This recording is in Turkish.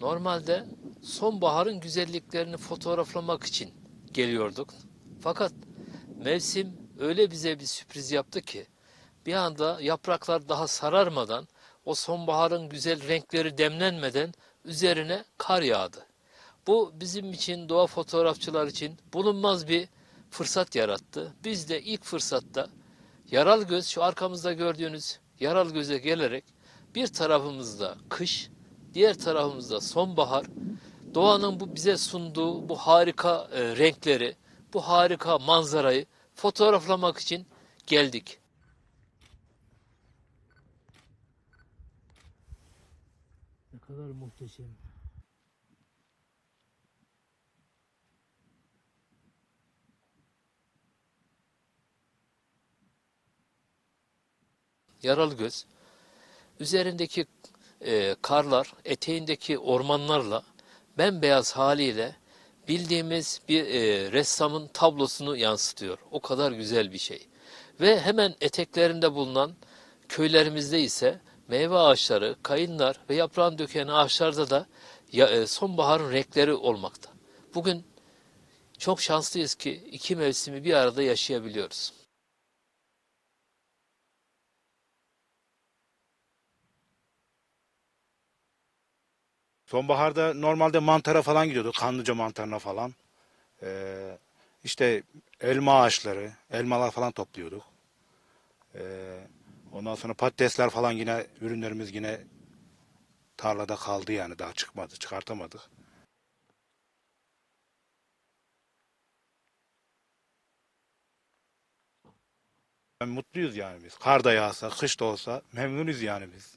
Normalde sonbaharın güzelliklerini fotoğraflamak için geliyorduk. Fakat mevsim öyle bize bir sürpriz yaptı ki bir anda yapraklar daha sararmadan o sonbaharın güzel renkleri demlenmeden üzerine kar yağdı. Bu bizim için doğa fotoğrafçılar için bulunmaz bir fırsat yarattı. Biz de ilk fırsatta Yaral Göz şu arkamızda gördüğünüz Yaral Göz'e gelerek bir tarafımızda kış, diğer tarafımızda sonbahar, doğanın bu bize sunduğu bu harika e, renkleri, bu harika manzarayı fotoğraflamak için geldik. Ne kadar muhteşem. Yaralı göz üzerindeki e, karlar, eteğindeki ormanlarla bembeyaz haliyle bildiğimiz bir e, ressamın tablosunu yansıtıyor. O kadar güzel bir şey. Ve hemen eteklerinde bulunan köylerimizde ise meyve ağaçları, kayınlar ve yaprağın döken ağaçlarda da ya, e, sonbaharın renkleri olmakta. Bugün çok şanslıyız ki iki mevsimi bir arada yaşayabiliyoruz. Sonbaharda normalde mantara falan gidiyorduk. Kanlıca mantarına falan. Ee, işte elma ağaçları, elmalar falan topluyorduk. Ee, ondan sonra patatesler falan yine ürünlerimiz yine tarlada kaldı yani daha çıkmadı, çıkartamadık. Mutluyuz yani biz. Kar da yağsa, kış da olsa memnunuz yani biz.